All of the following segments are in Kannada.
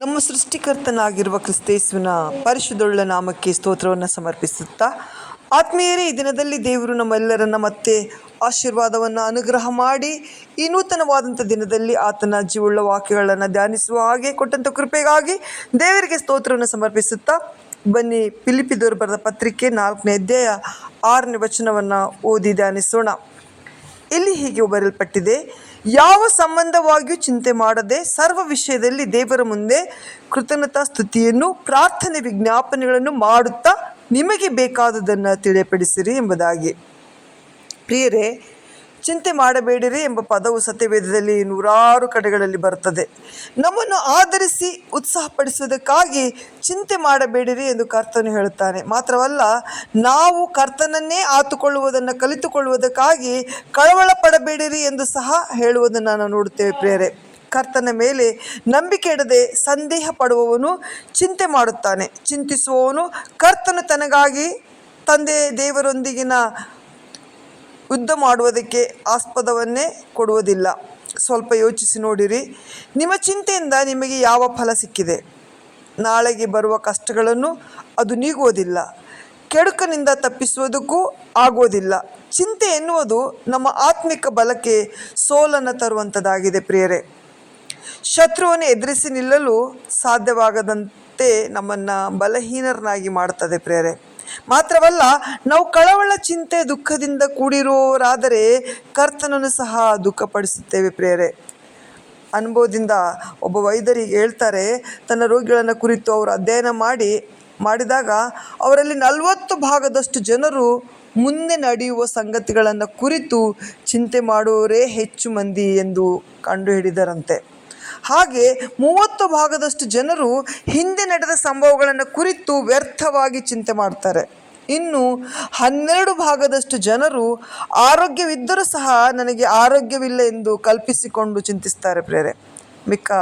ನಮ್ಮ ಸೃಷ್ಟಿಕರ್ತನಾಗಿರುವ ಕ್ರಿಸ್ತೇಸುವಿನ ಪರಿಶುದ್ಧೊಳ್ಳ ನಾಮಕ್ಕೆ ಸ್ತೋತ್ರವನ್ನು ಸಮರ್ಪಿಸುತ್ತಾ, ಆತ್ಮೀಯರೇ, ಈ ದಿನದಲ್ಲಿ ದೇವರು ನಮ್ಮೆಲ್ಲರನ್ನ ಮತ್ತೆ ಆಶೀರ್ವಾದವನ್ನು ಅನುಗ್ರಹ ಮಾಡಿ, ಈ ನೂತನವಾದಂಥ ದಿನದಲ್ಲಿ ಆತನ ಜೀವುಳ್ಳ ವಾಕ್ಯಗಳನ್ನು ಧ್ಯಾನಿಸುವ ಹಾಗೆ ಕೊಟ್ಟಂಥ ಕೃಪೆಗಾಗಿ ದೇವರಿಗೆ ಸ್ತೋತ್ರವನ್ನು ಸಮರ್ಪಿಸುತ್ತಾ, ಬನ್ನಿ ಪಿಲಿಪಿ ಬರೆದ ಪತ್ರಿಕೆ ನಾಲ್ಕನೇ ಅಧ್ಯಾಯ ಆರನೇ ವಚನವನ್ನು ಓದಿ ಧ್ಯಾನಿಸೋಣ. ಇಲ್ಲಿ ಹೀಗೆ ಬರೆಯಲ್ಪಟ್ಟಿದೆ ಯಾವ ಸಂಬಂಧವಾಗಿಯೂ ಚಿಂತೆ ಮಾಡದೆ ಸರ್ವ ವಿಷಯದಲ್ಲಿ ದೇವರ ಮುಂದೆ ಕೃತಜ್ಞತಾ ಸ್ತುತಿಯನ್ನು, ಪ್ರಾರ್ಥನೆ ವಿಜ್ಞಾಪನೆಗಳನ್ನು ಮಾಡುತ್ತಾ ನಿಮಗೆ ಬೇಕಾದುದನ್ನು ತಿಳಿಯಪಡಿಸಿರಿ ಎಂಬುದಾಗಿ. ಪ್ರಿಯರೇ ಚಿಂತೆ ಮಾಡಬೇಡಿರಿ ಎಂಬ ಪದವು ಸತ್ಯವೇದದಲ್ಲಿ ನೂರಾರು ಕಡೆಗಳಲ್ಲಿ ಬರುತ್ತದೆ. ನಮ್ಮನ್ನು ಆಧರಿಸಿ ಉತ್ಸಾಹಪಡಿಸುವುದಕ್ಕಾಗಿ ಚಿಂತೆ ಮಾಡಬೇಡಿರಿ ಎಂದು ಕರ್ತನು ಹೇಳುತ್ತಾನೆ. ಮಾತ್ರವಲ್ಲ, ನಾವು ಕರ್ತನನ್ನೇ ಆತುಕೊಳ್ಳುವುದನ್ನು ಕಲಿತುಕೊಳ್ಳುವುದಕ್ಕಾಗಿ ಕಳವಳ ಪಡಬೇಡಿರಿ ಎಂದು ಸಹ ಹೇಳುವುದನ್ನು ನಾವು ನೋಡುತ್ತೇವೆ ಪ್ರೇರೆ ಕರ್ತನ ಮೇಲೆ ನಂಬಿಕೆ ಇಡದೆ ಸಂದೇಹ ಪಡುವವನು ಚಿಂತೆ ಮಾಡುತ್ತಾನೆ. ಚಿಂತಿಸುವವನು ಕರ್ತನು ತನಗಾಗಿ ತಂದೆ ದೇವರೊಂದಿಗಿನ ಯುದ್ಧ ಮಾಡುವುದಕ್ಕೆ ಆಸ್ಪದವನ್ನೇ ಕೊಡುವುದಿಲ್ಲ. ಸ್ವಲ್ಪ ಯೋಚಿಸಿ ನೋಡಿರಿ. ನಿಮ್ಮ ಚಿಂತೆಯಿಂದ ನಿಮಗೆ ಯಾವ ಫಲ ಸಿಕ್ಕಿದೆ? ನಾಳೆಗೆ ಬರುವ ಕಷ್ಟಗಳನ್ನು ಅದು ನೀಗುವುದಿಲ್ಲ. ಕೆಡುಕನಿಂದ ತಪ್ಪಿಸುವುದಕ್ಕೂ ಆಗೋದಿಲ್ಲ ಚಿಂತೆ ಎನ್ನುವುದು ನಮ್ಮ ಆತ್ಮಿಕ ಬಲಕ್ಕೆ ಸೋಲನ್ನು ತರುವಂಥದ್ದಾಗಿದೆ ಪ್ರಿಯರೇ. ಶತ್ರುವನ್ನು ಎದುರಿಸಿ ನಿಲ್ಲಲು ಸಾಧ್ಯವಾಗದಂತೆ ನಮ್ಮನ್ನು ಬಲಹೀನರನ್ನಾಗಿ ಮಾಡುತ್ತದೆ ಪ್ರೇರೆ ಮಾತ್ರವಲ್ಲ, ನಾವು ಕಳವಳ ಚಿಂತೆ ದುಃಖದಿಂದ ಕೂಡಿರುವವರಾದರೆ ಕರ್ತನನ್ನು ಸಹ ದುಃಖಪಡಿಸುತ್ತೇವೆ ಪ್ರೇರೆ ಅನುಭವದಿಂದ ಒಬ್ಬ ವೈದ್ಯರಿಗೆ ಹೇಳ್ತಾರೆ, ತನ್ನ ರೋಗಿಗಳನ್ನು ಕುರಿತು ಅವರು ಅಧ್ಯಯನ ಮಾಡಿ, ಮಾಡಿದಾಗ ಅವರಲ್ಲಿ ನಲವತ್ತು ಭಾಗದಷ್ಟು ಜನರು ಮುಂದೆ ನಡೆಯುವ ಸಂಗತಿಗಳನ್ನು ಕುರಿತು ಚಿಂತೆ ಮಾಡುವರೇ ಹೆಚ್ಚು ಮಂದಿ ಎಂದು ಕಂಡುಹಿಡಿದರಂತೆ. ಹಾಗೆ ಮೂವತ್ತು ಭಾಗದಷ್ಟು ಜನರು ಹಿಂದೆ ನಡೆದ ಸಂಭವಗಳನ್ನು ಕುರಿತು ವ್ಯರ್ಥವಾಗಿ ಚಿಂತೆ ಮಾಡ್ತಾರೆ. ಇನ್ನು ಹನ್ನೆರಡು ಭಾಗದಷ್ಟು ಜನರು ಆರೋಗ್ಯವಿದ್ದರೂ ಸಹ ನನಗೆ ಆರೋಗ್ಯವಿಲ್ಲ ಎಂದು ಕಲ್ಪಿಸಿಕೊಂಡು ಚಿಂತಿಸ್ತಾರೆ ಪ್ರೇರೆ ಮಿಕ್ಕ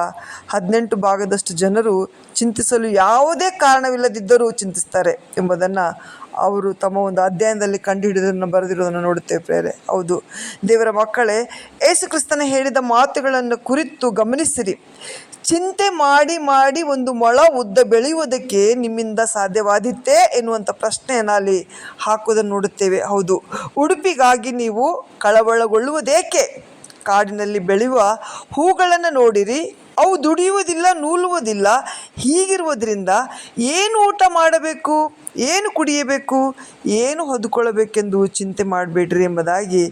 ಹದಿನೆಂಟು ಭಾಗದಷ್ಟು ಜನರು ಚಿಂತಿಸಲು ಯಾವುದೇ ಕಾರಣವಿಲ್ಲದಿದ್ದರೂ ಚಿಂತಿಸ್ತಾರೆ ಎಂಬುದನ್ನು ಅವರು ತಮ್ಮ ಒಂದು ಅಧ್ಯಯನದಲ್ಲಿ ಕಂಡುಹಿಡಿದನ್ನು ಬರೆದಿರುವುದನ್ನು ನೋಡುತ್ತೇವೆ ಪ್ರೇರೆ ಹೌದು. ದೇವರ ಮಕ್ಕಳೇ ಯೇಸು ಕ್ರಿಸ್ತನ ಹೇಳಿದ ಮಾತುಗಳನ್ನು ಕುರಿತು ಗಮನಿಸಿರಿ. ಚಿಂತೆ ಮಾಡಿ ಮಾಡಿ ಒಂದು ಮೊಳ ಉದ್ದ ಬೆಳೆಯುವುದಕ್ಕೆ ನಿಮ್ಮಿಂದ ಸಾಧ್ಯವಾದಿತ್ತೇ ಎನ್ನುವಂಥ ಪ್ರಶ್ನೆಯನ್ನು ಅಲ್ಲಿ ಹಾಕುವುದನ್ನು ನೋಡುತ್ತೇವೆ. ಹೌದು. ಉಡುಪಿಗಾಗಿ ನೀವು ಕಳವಳಗೊಳ್ಳುವುದೇಕೆ? ಕಾಡಿನಲ್ಲಿ ಬೆಳೆಯುವ ಹೂಗಳನ್ನು ನೋಡಿರಿ, ಅವು ದುಡಿಯುವುದಿಲ್ಲ, ನೂಲುವುದಿಲ್ಲ. ಹೀಗಿರುವುದರಿಂದ ಏನು ಊಟ ಮಾಡಬೇಕು, ಏನು ಕುಡಿಯಬೇಕು, ಏನು ಹೊದ್ಕೊಳ್ಳಬೇಕೆಂದು ಚಿಂತೆ ಮಾಡಬೇಡ್ರಿ ಎಂಬುದಾಗಿ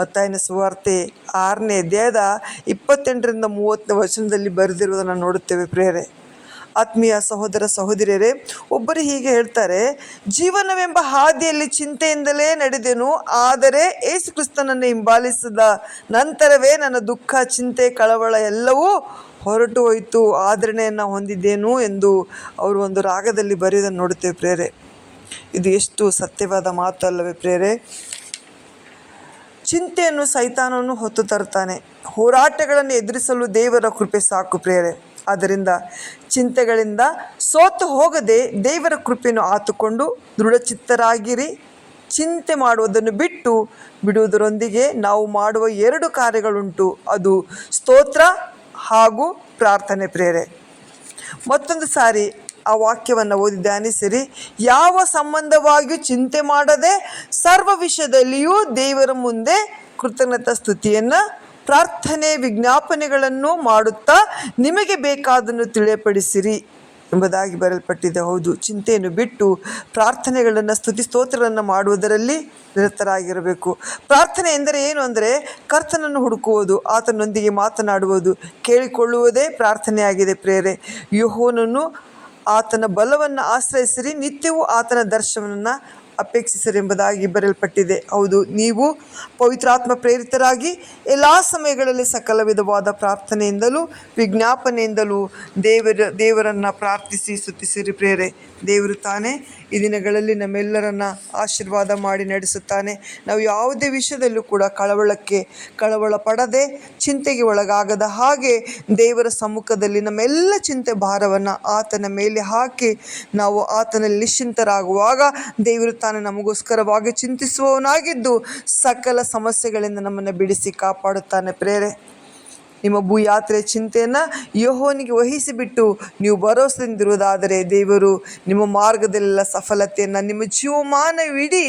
ಮತ್ತಾಯನ ಸುವಾರ್ತೆ ಆರನೇ ದೇಹದ ಇಪ್ಪತ್ತೆಂಟರಿಂದ ಮೂವತ್ತನೇ ವಚನದಲ್ಲಿ ಬರೆದಿರುವುದನ್ನು ನೋಡುತ್ತೇವೆ ಪ್ರೇರೆ ಆತ್ಮೀಯ ಸಹೋದರ ಸಹೋದರಿಯರೇ, ಒಬ್ಬರು ಹೀಗೆ ಹೇಳ್ತಾರೆ, ಜೀವನವೆಂಬ ಹಾದಿಯಲ್ಲಿ ಚಿಂತೆಯಿಂದಲೇ ನಡೆದೆನು, ಆದರೆ ಏಸು ಕ್ರಿಸ್ತನನ್ನು ಹಿಂಬಾಲಿಸಿದ ನಂತರವೇ ನನ್ನ ದುಃಖ, ಚಿಂತೆ, ಕಳವಳ ಎಲ್ಲವೂ ಹೊರಟು ಹೋಯಿತು. ಆದರಣೆಯನ್ನು ಹೊಂದಿದ್ದೇನು? ಎಂದು ಅವರು ಒಂದು ರಾಗದಲ್ಲಿ ಬರೆಯೋದನ್ನು ನೋಡುತ್ತೇವೆ ಪ್ರೇರೆ ಇದು ಎಷ್ಟು ಸತ್ಯವಾದ ಮಾತು ಅಲ್ಲವೇ ಪ್ರೇರೆ ಚಿಂತೆಯನ್ನು ಸೈತಾನವನ್ನು ಹೊತ್ತು ತರುತ್ತಾನೆ. ಹೋರಾಟಗಳನ್ನು ಎದುರಿಸಲು ದೇವರ ಕೃಪೆ ಸಾಕು ಪ್ರೇರೆ ಆದ್ದರಿಂದ ಚಿಂತೆಗಳಿಂದ ಸೋತು ಹೋಗದೆ ದೇವರ ಕೃಪೆಯನ್ನು ಆತುಕೊಂಡು ದೃಢಚಿತ್ತರಾಗಿರಿ. ಚಿಂತೆ ಮಾಡುವುದನ್ನು ಬಿಟ್ಟು ಬಿಡುವುದರೊಂದಿಗೆ ನಾವು ಮಾಡುವ ಎರಡು ಕಾರ್ಯಗಳುಂಟು. ಅದು ಸ್ತೋತ್ರ ಹಾಗೂ ಪ್ರಾರ್ಥನೆ ಪ್ರೇರೆ. ಮತ್ತೊಂದು ಸಾರಿ ಆ ವಾಕ್ಯವನ್ನು ಓದಿ ಧ್ಯಾನಿಸಿರಿ. ಯಾವ ಸಂಬಂಧವಾಗಿಯೂ ಚಿಂತೆ ಮಾಡದೆ ಸರ್ವ ವಿಷಯದಲ್ಲಿಯೂ ದೇವರ ಮುಂದೆ ಕೃತಜ್ಞತಾ ಸ್ತುತಿಯನ್ನು ಪ್ರಾರ್ಥನೆ ವಿಜ್ಞಾಪನೆಗಳನ್ನು ಮಾಡುತ್ತಾ ನಿಮಗೆ ಬೇಕಾದನ್ನು ತಿಳಿಯಪಡಿಸಿರಿ ಎಂಬುದಾಗಿ ಬರೆಯಲ್ಪಟ್ಟಿದೆ. ಹೌದು, ಚಿಂತೆಯನ್ನು ಬಿಟ್ಟು ಪ್ರಾರ್ಥನೆಗಳನ್ನು ಸ್ತುತಿ ಸ್ತೋತ್ರಗಳನ್ನು ಮಾಡುವುದರಲ್ಲಿ ನಿರತರಾಗಿರಬೇಕು. ಪ್ರಾರ್ಥನೆ ಎಂದರೆ ಏನು ಅಂದರೆ ಕರ್ತನನ್ನು ಹುಡುಕುವುದು, ಆತನೊಂದಿಗೆ ಮಾತನಾಡುವುದು, ಕೇಳಿಕೊಳ್ಳುವುದೇ ಪ್ರಾರ್ಥನೆಯಾಗಿದೆ ಪ್ರೇರೆ. ಯೋಹೋನನ್ನು ಆತನ ಬಲವನ್ನು ಆಶ್ರಯಿಸಿರಿ, ನಿತ್ಯವೂ ಆತನ ದರ್ಶನವನ್ನು ಅಪೇಕ್ಷಿಸಿರೆಂಬುದಾಗಿ ಬರೆಯಲ್ಪಟ್ಟಿದೆ. ಹೌದು, ನೀವು ಪವಿತ್ರಾತ್ಮ ಪ್ರೇರಿತರಾಗಿ ಎಲ್ಲ ಸಮಯಗಳಲ್ಲಿ ಸಕಲ ವಿಧವಾದ ಪ್ರಾರ್ಥನೆಯಿಂದಲೂ ವಿಜ್ಞಾಪನೆಯಿಂದಲೂ ದೇವರ, ದೇವರನ್ನು ಪ್ರಾರ್ಥಿಸಿ ಸುತ್ತಿಸಿರಿ ಪ್ರೇರೆ ದೇವರು ತಾನೇ ಈ ದಿನಗಳಲ್ಲಿ ನಮ್ಮೆಲ್ಲರನ್ನ ಆಶೀರ್ವಾದ ಮಾಡಿ ನಡೆಸುತ್ತಾನೆ. ನಾವು ಯಾವುದೇ ವಿಷಯದಲ್ಲೂ ಕೂಡ ಕಳವಳಕ್ಕೆ, ಕಳವಳ ಪಡದೆ ಚಿಂತೆಗೆ ಒಳಗಾಗದ ಹಾಗೆ ದೇವರ ಸಮ್ಮುಖದಲ್ಲಿ ನಮ್ಮೆಲ್ಲ ಚಿಂತೆ ಭಾರವನ್ನು ಆತನ ಮೇಲೆ ಹಾಕಿ ನಾವು ಆತನಲ್ಲಿ ನಿಶ್ಚಿಂತರಾಗುವಾಗ ದೇವರು ತಾನೇ ನಮಗೋಸ್ಕರವಾಗಿ ಚಿಂತಿಸುವವನಾಗಿದ್ದು ಸಕಲ ಸಮಸ್ಯೆಗಳಿಂದ ನಮ್ಮನ್ನು ಬಿಡಿಸಿ ಕಾಪಾಡುತ್ತಾನೆ ಪ್ರೇರೆ. ನಿಮ್ಮ ಭೂಯಾತ್ರೆ ಚಿಂತೆಯನ್ನು ಯಹೋವನಿಗೆ ವಹಿಸಿಬಿಟ್ಟು ನೀವು ಭರೋಸೆಂದಿರುವುದಾದರೆ ದೇವರು ನಿಮ್ಮ ಮಾರ್ಗದಲ್ಲೆಲ್ಲ ಸಫಲತೆಯನ್ನು, ನಿಮ್ಮ ಜೀವಮಾನವಿಡೀ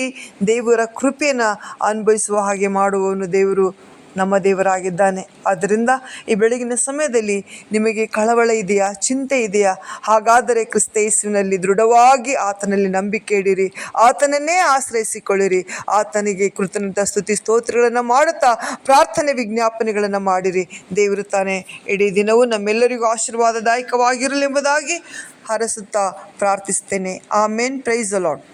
ದೇವರ ಕೃಪೆಯನ್ನು ಅನುಭವಿಸುವ ಹಾಗೆ ಮಾಡುವವನು ದೇವರು. ನಮ್ಮ ದೇವರಾಗಿದ್ದಾನೆ. ಆದ್ದರಿಂದ ಈ ಬೆಳಗಿನ ಸಮಯದಲ್ಲಿ ನಿಮಗೆ ಕಳವಳ ಇದೆಯಾ? ಚಿಂತೆ ಇದೆಯಾ? ಹಾಗಾದರೆ ಕ್ರಿಸ್ತ ಯೇಸುವಿನಲ್ಲಿ ದೃಢವಾಗಿ ಆತನಲ್ಲಿ ನಂಬಿಕೆ ಇಡಿರಿ. ಆತನನ್ನೇ ಆಶ್ರಯಿಸಿಕೊಳ್ಳಿರಿ. ಆತನಿಗೆ ಕೃತಜ್ಞತ ಸ್ತುತಿ ಸ್ತೋತ್ರಗಳನ್ನು ಮಾಡುತ್ತಾ ಪ್ರಾರ್ಥನೆ ವಿಜ್ಞಾಪನೆಗಳನ್ನು ಮಾಡಿರಿ. ದೇವರು ತಾನೇ, ಇಡೀ ದಿನವೂ ನಮ್ಮೆಲ್ಲರಿಗೂ ಆಶೀರ್ವಾದದಾಯಕವಾಗಿರಲೆಂಬುದಾಗಿ ಹರಸುತ್ತಾ ಪ್ರಾರ್ಥಿಸ್ತೇನೆ ಆಮೇನ್. Price allot